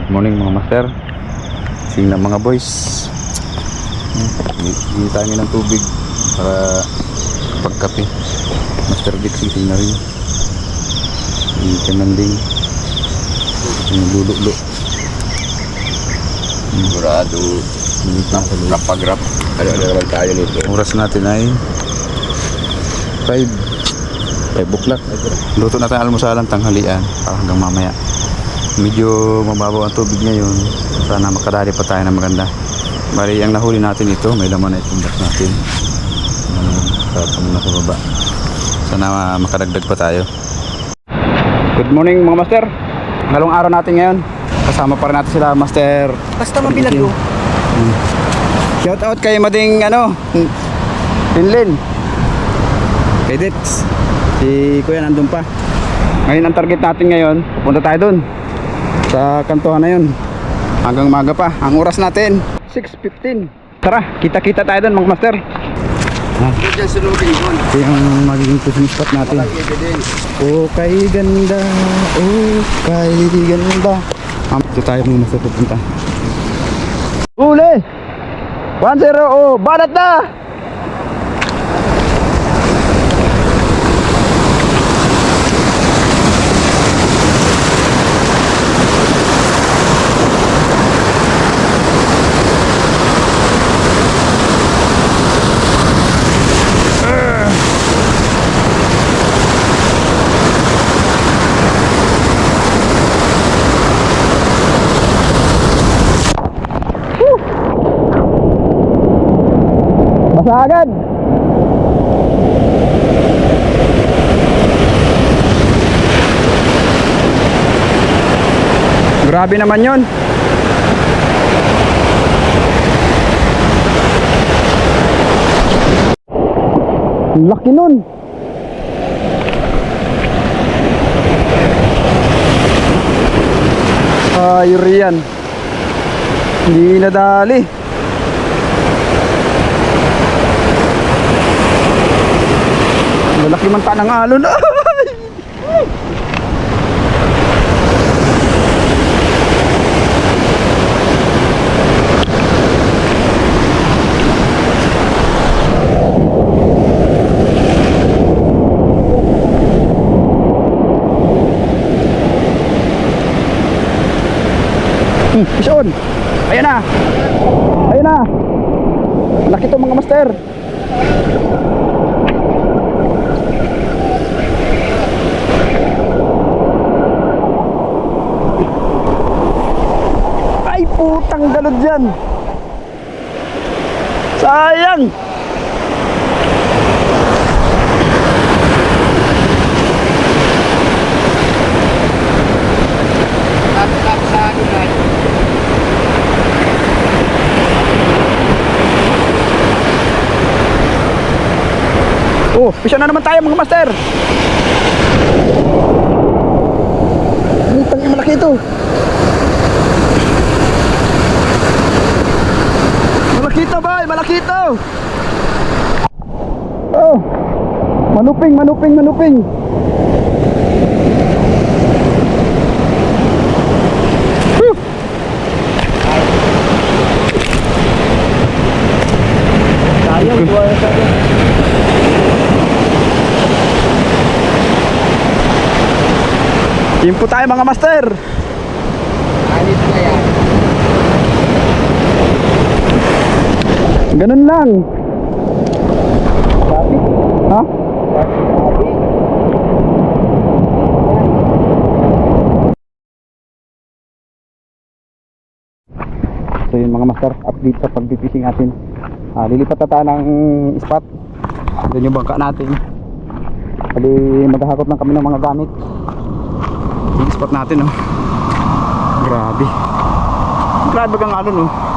Good morning mga master. Sing na mga boys. Hindi tayo ng tubig para pagkape. Master Dick sing na rin. Hindi ka nanding. Yung lululo. Sigurado. Nasa loob. Rapag-rap. Ano-ano naman tayo nito. Oras natin ay 5 5 o'clock. Luto na tayo almusalan tanghalian hanggang mamaya. Medyo mababaw ang tubig ngayon. Sana makadali pa tayo ng maganda. Bali, ang nahuli natin ito, may laman na itong box natin. Sarap muna sa baba. Sana ah, makadagdag pa tayo. Good morning mga master. Ngalong araw natin ngayon. Kasama pa rin natin sila master. Basta mabilag oh. Shout out kay Mading ano, Tinlin. Kay Dits. Si Kuya nandun pa. Ngayon ang target natin ngayon, pupunta tayo dun. Sa kantuhan na yun. Hanggang maga pa. Ang oras natin, 6.15. Tara, kita-kita tayo dun mga master. Doon. Ito yung magiging fishing spot natin. Oh, kay ganda. Oh, kay ganda. Ah, Ito tayo mga master pupunta. Uli! 1-0, oh, banat na! Basa agad! Grabe naman yon. Laki nun! Ayur yan. Hindi nadali. Malaki man ta ng alon. Ay! Hmm, fish on. Ayan na. Ayan na. Laki to mga master. Ay putang galod dyan Sayang. Oh, pisya na naman tayo mga master. Ina, malaki ito Malaki ito boy, malaki ito Oh! Manuping, manuping, manuping. Sayang, buwan sa Timpo tayo mga master! Alis na yan. Ganun lang Ha? So yun mga master, update sa pagpipishing natin. Ah, lilipat na tayo ng spot. Doon yung bangka natin. Kali maghahakot lang kami ng mga gamit. Yung spot natin oh. Grabe. Grabe kang ano no.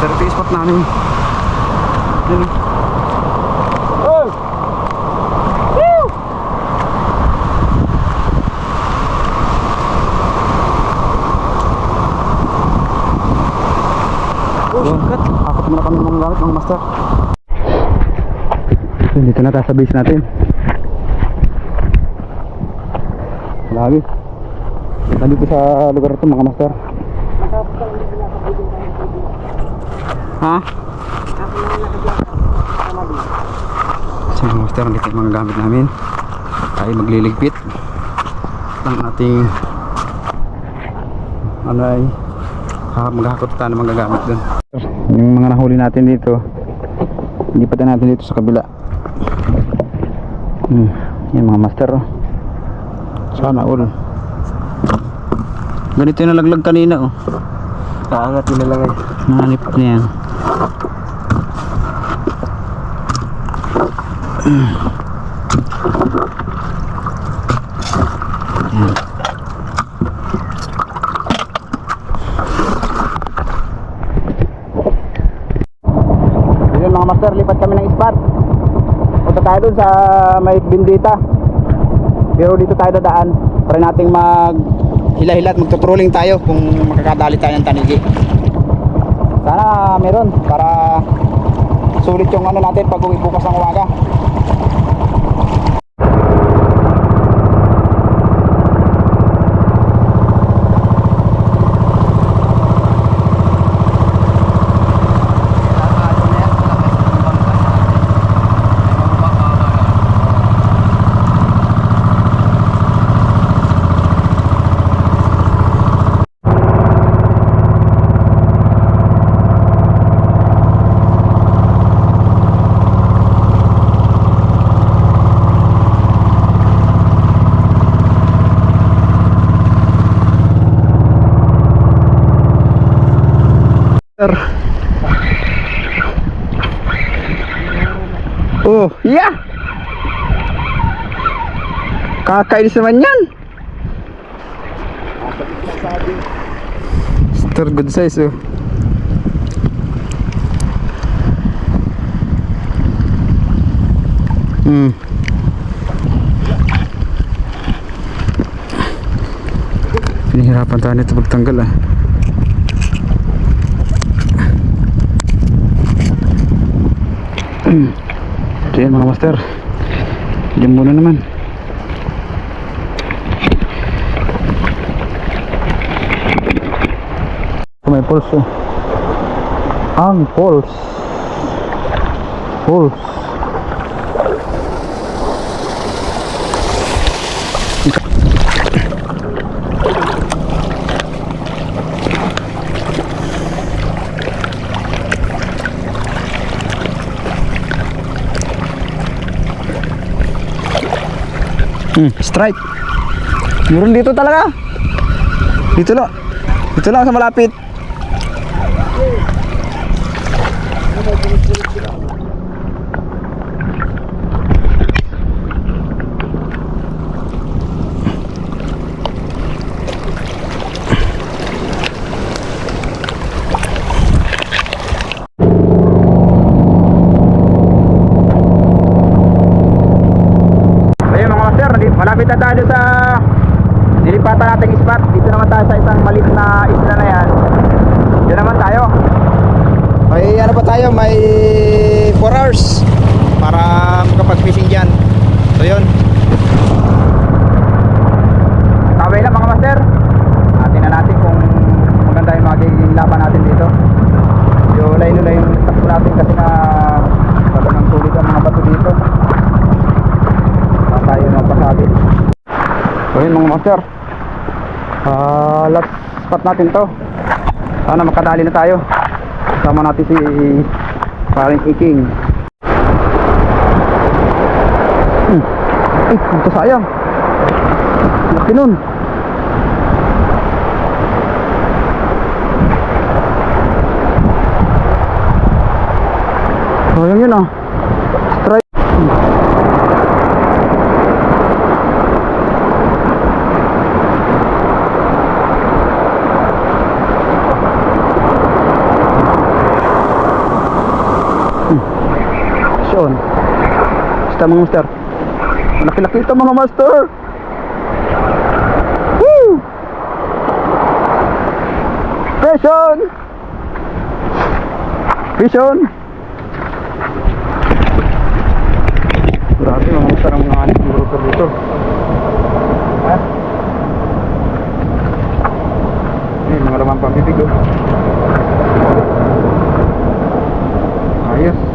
Master ito yung spot namin. Yun. Oh! Woo! Oh, shortcut. Akot muna kami ng mga gamit, mga master. So, dito na tayo sa base natin. Grabe. Nandito sa lugar ito mga master. Ha? Sa mga master, nandito yung mga gamit namin. Tayo magliligpit ng ating ano ay ha, maghahakot tayo ng mga gamit doon. Yung mga nahuli natin dito, hindi pa natin dito sa kabila. Hmm, yan mga master. Oh. Sana all. Ganito yung nalaglag kanina oh. Kaangat yun na lang eh. Nanip na yan. Yan. Yun mga master, lipat kami ng spot. Punta tayo dun sa may bindita. Pero dito tayo dadaan. Try nating mag hila-hila at magtutrolling tayo kung makakadali tayo ng tanigi. Sana meron para sulit yung ano natin pag uwi bukas ng umaga. Oh, yeah. Kakainis naman yan. Star good size oh. Hmm. Pinahirapan tayo nito pagtanggal ah. Ito yan mga master. Diyan muna naman. May pulse oh. Ang pulse. Pulse. Hmm, strike. Meron dito talaga. Dito lang. Dito lang sa malapit. Ayun mga master, nandito- malapit na tayo sa nilipatan nating spot. Dito naman tayo sa isang maliit na isla na yan. Diyan naman tayo. May ano pa tayo, may 4 hours para makapag-fishing dyan. So yun. Taway lang mga master. Atin na natin kung maganda yung magiging laban natin dito. Yung layo-layo yung takbo natin kasi na talagang sulit ang mga bato dito. Saan tayo magpasabi. Mga master. Ah, last spot natin to. Sana makadali na tayo. Kasama natin si paring Iking. Hmm. Ay, ito sayang. Laki nun. Sayang yun ah. meron basta mga master laki-laki ito mga master Woo! Vision! Vision! Grabe mga master ang mga anak ng rotor dito Ha? Ini mga laman pang bibig oh. Ayos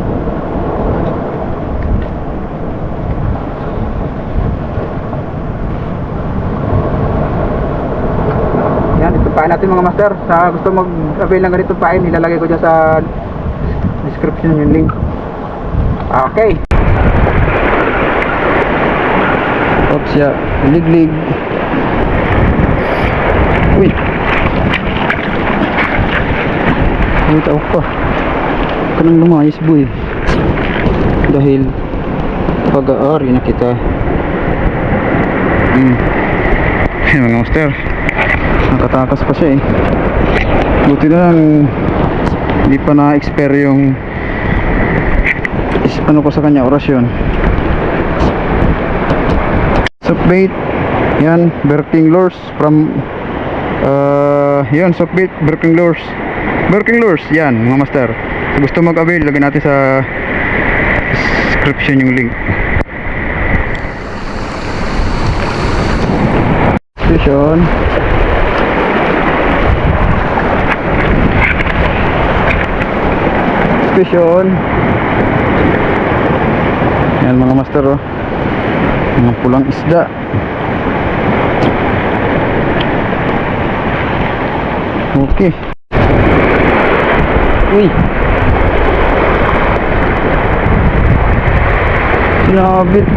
natin mga master. Sa gusto mag-avail ng ganito pain, ilalagay ko dyan sa description yung link. Okay. Oops, ya. Liglig. Uy. Uy, tao pa. Kanang lumayas, boy. Dahil pag-aari na kita. Hmm. Mga master. Nakatakas pa siya eh. Buti na lang hindi pa na-expire yung is, ano ko sa kanya, orasyon. Softbait. Yan, Berking Lures from uh, yan, softbait, Berking Lures. Berking Lures, yan, mga master. Kung gusto mag-avail, lagyan natin sa description yung link. Station. Station. Yan mga master oh. Mga pulang isda. Okay. Uy. Sinabit.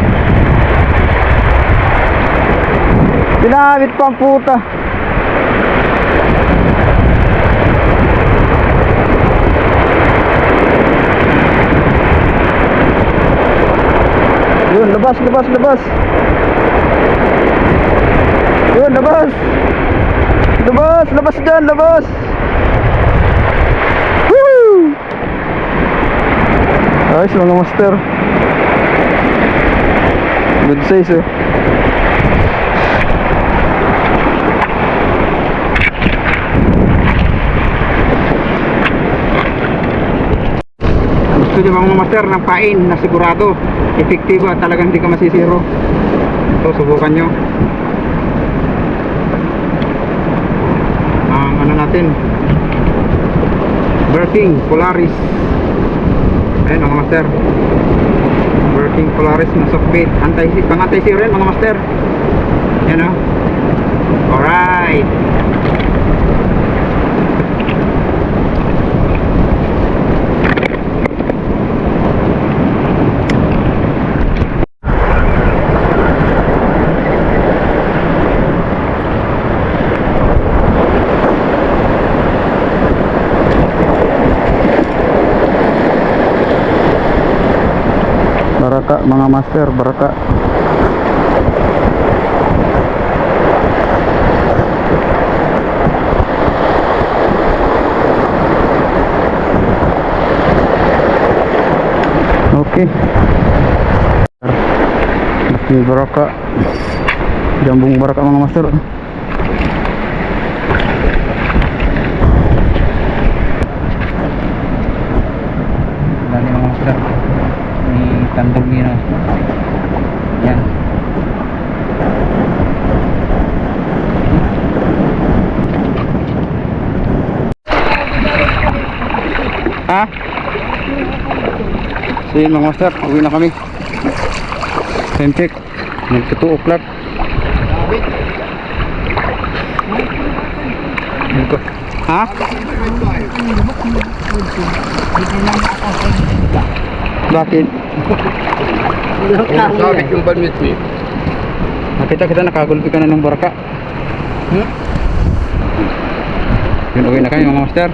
Sinabit pa ang puta. Yun, labas, labas, labas. Yun, labas. Labas, labas dyan, labas. Ayos mga master. Good size eh. Gusto nyo mga master ng pain na sigurado efektibo at talagang hindi ka masisiro. Ito, subukan nyo. Ang ano natin, Birking Polaris. Ayan mga master. Birking Polaris na softbait. Antay, pang antay zero yan mga master. Yan o. Alright. Baraka mga master, baraka. Okay. Laking baraka. Jambung baraka mga master. Dali mga master. May tandog nila. Yan. Ha? So yun mga master, uwi na kami. Time check. 2 o'clock. Yun ko. Ha? Bakit? Sabit yung banwit mo. Nakita kita nakagulpi ka na ng baraka. Hmm? Yun, uwi na kami mga master.